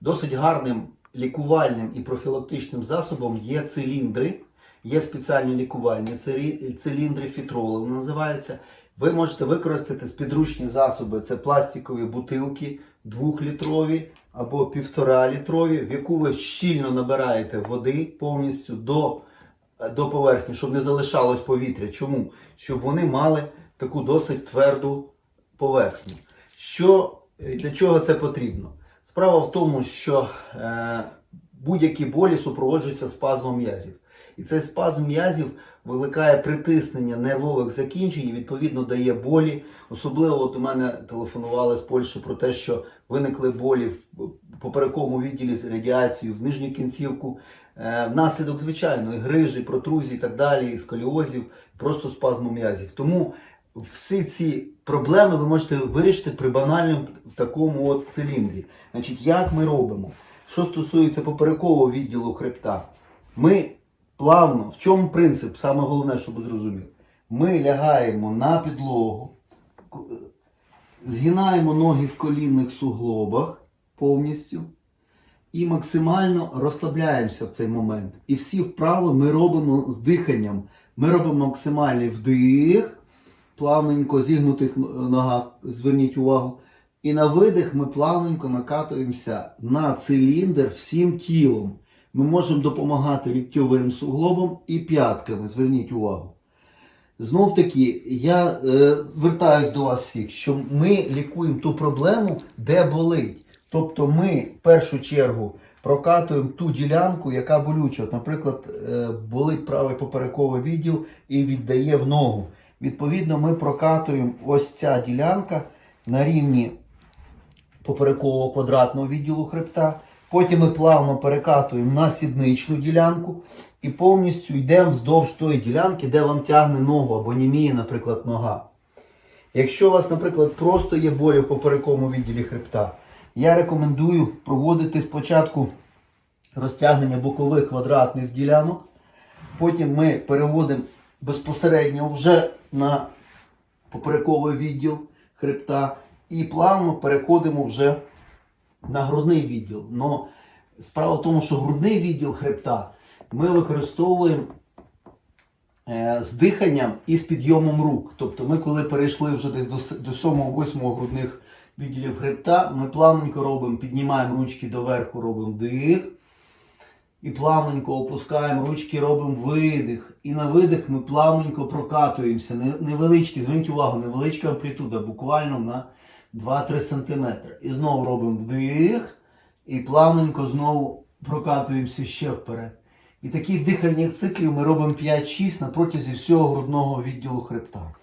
Досить гарним лікувальним і профілактичним засобом є циліндри. Є спеціальні лікувальні циліндри, фітроли вони називаються. Ви можете використати спідручні засоби. Це пластикові бутилки 2-літрові або 1,5-літрові, в яку ви щільно набираєте води повністю до, до поверхні, щоб не залишалось повітря. Чому? Щоб вони мали таку досить тверду поверхню. Що, для чого це потрібно? Справа в тому, що е, будь-які болі супроводжуються спазмом м'язів. І цей спазм м'язів викликає притиснення нервових закінчень, і відповідно дає болі. Особливо от у мене телефонували з Польщі про те, що виникли болі в поперековому відділі з радіацією, в нижню кінцівку, е, внаслідок звичайної грижі, протрузій і так далі, і сколіозів, просто спазму м'язів. Тому всі ці проблеми ви можете вирішити при банальному такому от циліндрі. Значить, як ми робимо? Що стосується поперекового відділу хребта, ми плавно, в чому принцип, саме головне, щоб ви зрозуміли, ми лягаємо на підлогу, згинаємо ноги в колінних суглобах повністю і максимально розслабляємося в цей момент. І всі вправи ми робимо з диханням. Ми робимо максимальний вдих, плавненько зігнутих ногах, зверніть увагу. І на видих ми плавненько накатуємося на циліндр всім тілом. Ми можемо допомагати ліктьовим суглобом і п'ятками. Зверніть увагу. Знов таки, я е, звертаюсь до вас всіх, що ми лікуємо ту проблему, де болить. Тобто ми в першу чергу прокатуємо ту ділянку, яка болюча. От, наприклад, е, болить правий поперековий відділ і віддає в ногу. Відповідно, ми прокатуємо ось ця ділянка на рівні поперекового квадратного відділу хребта. Потім ми плавно перекатуємо на сідничну ділянку і повністю йдемо вздовж тої ділянки, де вам тягне ногу або німіє, наприклад, нога. Якщо у вас, наприклад, просто є болі в поперековому відділі хребта, я рекомендую проводити спочатку розтягнення бокових квадратних ділянок. Потім ми переводимо безпосередньо вже на поперековий відділ хребта і плавно переходимо вже на грудний відділ. Но справа в тому, що грудний відділ хребта ми використовуємо е, з диханням і з підйомом рук. Тобто ми, коли перейшли вже десь до 7-8 грудних відділів хребта, ми плавненько робимо, піднімаємо ручки доверху, робимо дих. І плавненько опускаємо ручки, робимо видих. І на видих ми плавненько прокатуємося. Невеличкі, зверніть увагу, невеличка амплітуда, буквально на 2-3 см. І знову робимо вдих. І плавненько знову прокатуємося ще вперед. І таких дихальних циклів ми робимо 5-6 на протязі всього грудного відділу хребта.